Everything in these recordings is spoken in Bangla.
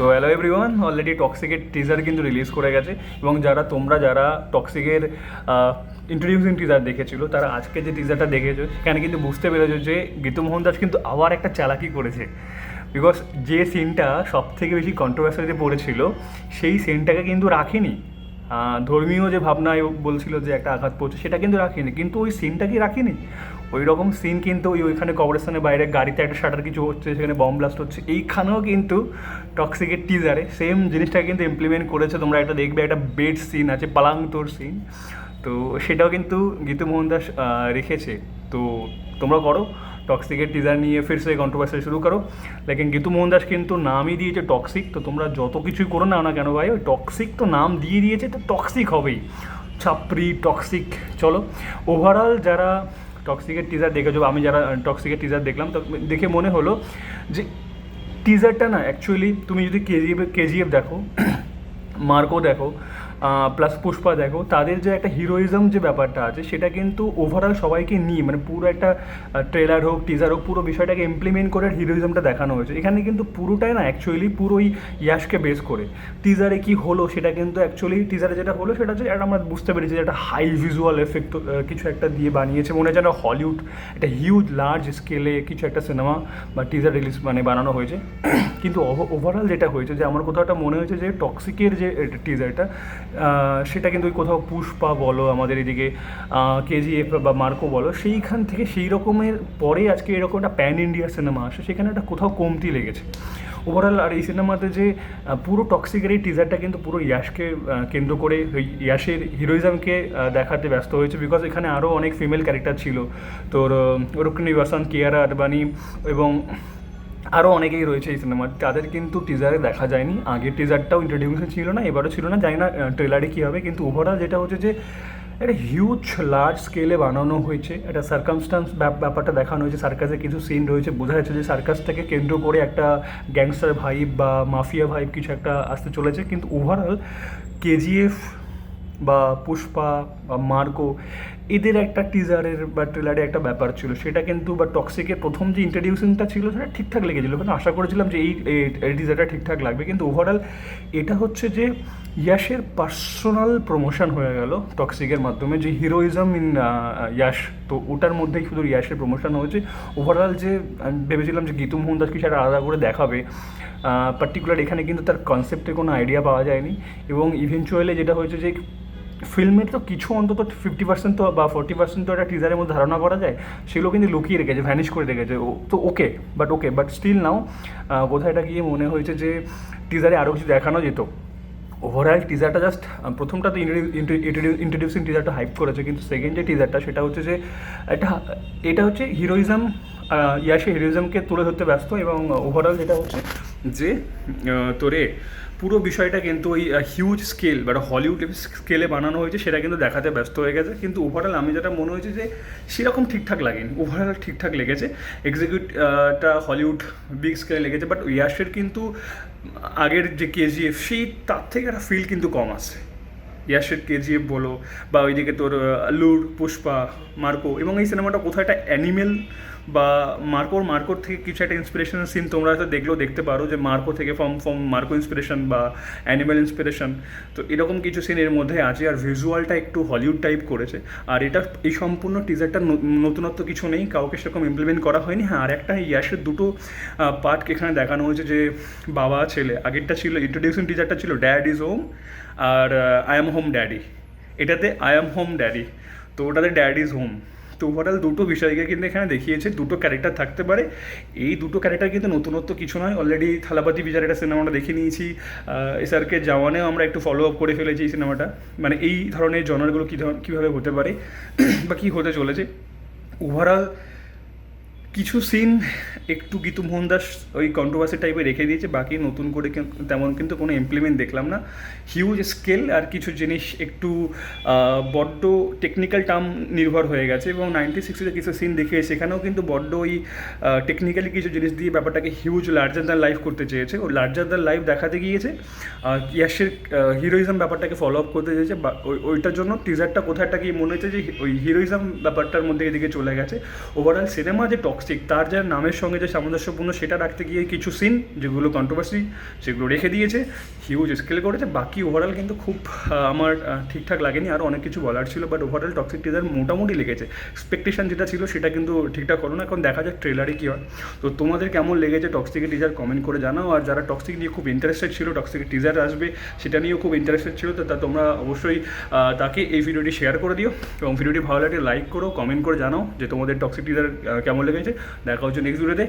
সো হ্যালো এভরিওয়ান অলরেডি টক্সিকের টিজার কিন্তু রিলিজ করে গেছে এবং যারা, তোমরা যারা টক্সিকের ইন্ট্রোডিউসিং টিজার দেখেছিল, তারা আজকে যে টিজারটা দেখেছ কেন কিন্তু বুঝতে পেরেছ যে গীতু মোহন দাস কিন্তু আবার একটা চালাকি করেছে। বিকজ যে সিনটা সব থেকে বেশি কন্ট্রোভার্সিতে পড়েছিল, সেই সিনটাকে কিন্তু রাখেনি। ধর্মীয় যে ভাবনায় বলছিল যে একটা আঘাত পড়ছে, সেটা কিন্তু রাখিনি। কিন্তু ওই সিনটা কি রাখিনি? ওই রকম সিন কিন্তু ওই ওইখানে কবরস্থানের বাইরে গাড়িতে একটা শাটার কিছু হচ্ছে, সেখানে বম ব্লাস্ট হচ্ছে। এইখানেও কিন্তু টক্সিকের টিজারে সেম জিনিসটা কিন্তু ইমপ্লিমেন্ট করেছে। তোমরা একটা দেখবে, একটা বেড সিন আছে, পালাংতোর সিন তো সেটাও কিন্তু গীতু মোহন দাস রেখেছে। তো তোমরা করো টক্সিকের টিজার নিয়ে ফির সে কন্ট্রোভার্সি শুরু করো। লেকিন গীতু মোহন দাস কিন্তু নামই দিয়েছে টক্সিক তো তোমরা যত কিছুই করো না না কেন ভাই, ওই টক্সিক তো নাম দিয়ে দিয়েছে, তো টক্সিক হবেই। ছাপরি টক্সিক চলো ওভারঅল যারা টক্সিকের টিজার দেখেছ বা আমি যারা টক্সিকের টিজার দেখলাম তো দেখে মনে হলো যে টিজারটা না অ্যাকচুয়ালি তুমি যদি কেজিএফ কেজিএফ দেখো মার্কো দেখো প্লাস পুষ্পা দেখো, তাদের যে একটা হিরোইজম যে ব্যাপারটা আছে, সেটা কিন্তু ওভারঅল সবাইকে নিয়ে মানে পুরো একটা ট্রেলার হোক টিজার হোক, পুরো বিষয়টাকে ইমপ্লিমেন্ট করে হিরোইজমটা দেখানো হয়েছে। এখানে কিন্তু পুরোটাই না অ্যাকচুয়ালি পুরোই ইয়াশকে বেস করে। টিজারে কি হলো, সেটা কিন্তু অ্যাকচুয়ালি টিজারে যেটা হলো, সেটা হচ্ছে একটা আমরা বুঝতে পেরেছি যে একটা হাই ভিজুয়াল এফেক্ট কিছু একটা দিয়ে বানিয়েছে। মনে হয় যেন হলিউড একটা হিউজ লার্জ স্কেলে কিছু একটা সিনেমা বা টিজার রিলিজ মানে বানানো হয়েছে। কিন্তু ওভারঅল যেটা হয়েছে, যে আমার কোথাও একটা মনে হয়েছে যে টক্সিকের যে টিজারটা সেটা কিন্তু কোথাও পুষ্পা বলো, আমাদের এদিকে কেজিএফ বা মার্কো বলো, সেইখান থেকে সেই রকমের পরে আজকে এরকম একটা প্যান ইন্ডিয়া সিনেমা আসে, সেখানে একটা কোথাও কমতি লেগেছে। ওভারঅল আর এই সিনেমাতে যে পুরো টক্সিকের এই টিজারটা কিন্তু পুরো ইয়াশকে কেন্দ্র করে ইয়াশের হিরোইজমকে দেখাতে ব্যস্ত হয়েছে বিকজ এখানে আরও অনেক ফিমেল ক্যারেক্টার ছিল। তোর রুক্মিণী বাসান কিয়ারা আডবাণী এবং আরও অনেকেই রয়েছে এই সিনেমার তাদের কিন্তু টিজারে দেখা যায়নি। আগের টিজারটাও ইন্ট্রোডিউশন ছিল না, এবারও ছিল না, জানি না ট্রেলারে কী হবে। কিন্তু ওভারঅল যেটা হচ্ছে যে, একটা হিউজ লার্জ স্কেলে বানানো হয়েছে। একটা সার্কামস্টান্স ব্যাপারটা দেখানো হয়েছে। সার্কাসে কিছু সিন রয়েছে। বোঝা যাচ্ছে যে সার্কাসটাকে কেন্দ্র করে একটা গ্যাংস্টার ভাইব বা মাফিয়া ভাইব কিছু একটা আসতে চলেছে। কিন্তু ওভারঅল কেজিএফ বা পুষ্পা বা মার্কো, এদের একটা টিজারের বা ট্রেলারে একটা ব্যাপার ছিল। সেটা কিন্তু বা টক্সিকের প্রথম যে ইন্ট্রোডিউসিংটা ছিল, সেটা ঠিকঠাক লেগেছিলো। কিন্তু আশা করেছিলাম যে এই টিজারটা ঠিকঠাক লাগবে। কিন্তু ওভারঅল এটা হচ্ছে যে ইয়াশের পার্সোনাল প্রমোশন হয়ে গেল টক্সিকের মাধ্যমে। যে হিরোইজম ইন ইয়াশ, তো ওটার মধ্যেই শুধু ইয়াশের প্রমোশন হয়েছে। ওভারঅল যে, আমি ভেবেছিলাম যে গীতু মোহন দাস কিছু একটা আলাদা করে দেখাবে পার্টিকুলার এখানে কিন্তু তার কনসেপ্টে কোনো আইডিয়া পাওয়া যায়নি। এবং ইভেনচুয়ালি যেটা হয়েছে যে ফিল্মের তো কিছু অন্তত ফিফটি পার্সেন্ট তো বা ফোর্টি পার্সেন্ট তো একটা টিজারের মধ্যে ধারণা করা যায়, সেগুলো কিন্তু লুকিয়ে রেখেছে ভ্যানিশ করে রেখেছে। তো okay but okay but still now কোথায় এটা গিয়ে মনে হয়েছে যে টিজারে আরও কিছু দেখানো যেত। ওভারঅল টিজারটা জাস্ট প্রথমটা তো ইন্ট্রোডিউসিং টিজারটা হাইপ করেছে, কিন্তু সেকেন্ড যে টিজারটা সেটা হচ্ছে যে এটা এটা হচ্ছে হিরোইজম ইয়াসে হিরোইজমকে তুলে ধরতে ব্যস্ত এবং ওভারঅল যেটা হচ্ছে যে তোরে পুরো বিষয়টা কিন্তু ওই হিউজ স্কেল বা হলিউড স্কেলে বানানো হয়েছে, সেটা কিন্তু দেখাতে ব্যস্ত হয়ে গেছে। কিন্তু ওভারঅল আমি যেটা মনে হয়েছে যে, সেরকম ঠিকঠাক লাগেনি। ওভারঅল ঠিকঠাক লেগেছে। এক্সিকিউটটা হলিউড বিগ স্কেলে লেগেছে বাট ইয়াসের কিন্তু আগের যে কেজিএফ সেই তার থেকে একটা ফিল কিন্তু কম আসছে ইয়াশের কেজিএফ বলো, বা ওইদিকে তোর আলুর পুষ্পা মার্কো এবং এই সিনেমাটা কোথাও একটা অ্যানিমেল বা মার্কোর মার্কোর থেকে কিছু একটা ইন্সপিরেশনাল সিন তোমরা হয়তো দেখলেও দেখতে পারো যে মার্কো থেকে ফর্ম ফর্ম মার্কো ইন্সপিরেশন বা অ্যানিমেল ইন্সপিরেশন তো এরকম কিছু সিন এর মধ্যে আছে আর ভিজুয়ালটা একটু হলিউড টাইপ করেছে। আর এটা এই সম্পূর্ণ টিজারটা নতুনত্ব কিছু নেই, কাউকে সেরকম ইমপ্লিমেন্ট করা হয়নি। হ্যাঁ আর একটা ইয়াশের দুটো পার্ট এখানে দেখানো হয়েছে যে বাবা, ছেলে, আগেরটা ছিল ইন্ট্রোডিউশন টিজারটা ছিল ড্যাড ইজ হোম আর আই এম হোম ড্যাডি এটাতে আই এম হোম ড্যাডি তো ওটাতে ড্যাড ইজ হোম তো ওভারঅল দুটো বিষয়কে কিন্তু এখানে দেখিয়েছে, দুটো ক্যারেক্টার থাকতে পারে। এই দুটো ক্যারেক্টার কিন্তু নতুনত্ব কিছু নয়। অলরেডি থালাপাতি বিচার একটা সিনেমাটা দেখে নিয়েছি। এসআরকে জওয়ানেও আমরা একটু ফলো আপ করে ফেলেছি এই সিনেমাটা মানে এই ধরনের জনারগুলো কী ধর, কীভাবে হতে পারে, বা কী হতে চলেছে। ওভারঅল কিছু সিন একটু গীতু মোহন দাস ওই কন্ট্রোভার্সি টাইপে রেখে দিয়েছে, বাকি নতুন করে তেমন কিন্তু কোনো ইমপ্লিমেন্ট দেখলাম না। হিউজ স্কেল আর কিছু জিনিস একটু বড্ড টেকনিক্যাল টার্ম নির্ভর হয়ে গেছে এবং নাইনটি সিক্সটিতে কিছু সিন দেখে সেখানেও কিন্তু বড্ড ওই টেকনিক্যালি কিছু জিনিস দিয়ে ব্যাপারটাকে হিউজ লার্জার দ্যান লাইফ করতে চেয়েছে। ও লার্জার দ্যান লাইফ দেখাতে গিয়েছে। ইয়াসের হিরোইজম ব্যাপারটাকে ফলো আপ করতে চেয়েছে। বা ওইটার জন্য টিজারটা কোথায় একটা গিয়ে মনে হচ্ছে যে, ওই হিরোইজম ব্যাপারটার মধ্যে এদিকে চলে গেছে। ওভারঅল সিনেমা যে টক্সিক টক্সিক তার যে নামের সঙ্গে যে সামঞ্জস্যপূর্ণ সেটা রাখতে গিয়ে কিছু সিন যেগুলো কন্ট্রোভার্সি সেগুলো রেখে দিয়েছে। হিউজ স্কেল করেছে। বাকি ওভারঅল কিন্তু খুব আমার ঠিকঠাক লাগেনি। আরও অনেক কিছু বলার ছিল বাট ওভারঅল টক্সিক টিজার মোটামুটি লেগেছে। এক্সপেকটেশন যেটা ছিল সেটা কিন্তু ঠিকঠাক করো না। এখন দেখা যাক ট্রেলারে কী হয়। তো তোমাদের কেমন লেগেছে টক্সিকের টিজার কমেন্ট করে জানাও। আর যারা টক্সিক নিয়ে খুব ইন্টারেস্টেড ছিল টক্সিকের টিজার আসবে, সেটা নিয়েও খুব ইন্টারেস্টেড ছিল, তো তা তোমরা অবশ্যই তাকে এই ভিডিওটি শেয়ার করে দিও। এবং ভিডিওটি ভালো লাগলে লাইক করো কমেন্ট করে জানাও যে তোমাদের টক্সিক টিজার কেমন লেগেছে। দেখা হচ্ছে নেক্সট ভিডিওতে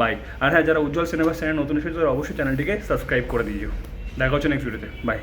বাই আর হ্যাঁ যারা উজ্জ্বল সিনেমা চ্যানেল নতুন এসেছে, তারা অবশ্যই চ্যানেলটিকে সাবস্ক্রাইব করে দিয়েও দেখা হচ্ছে নেক্সট ভিডিওতে বাই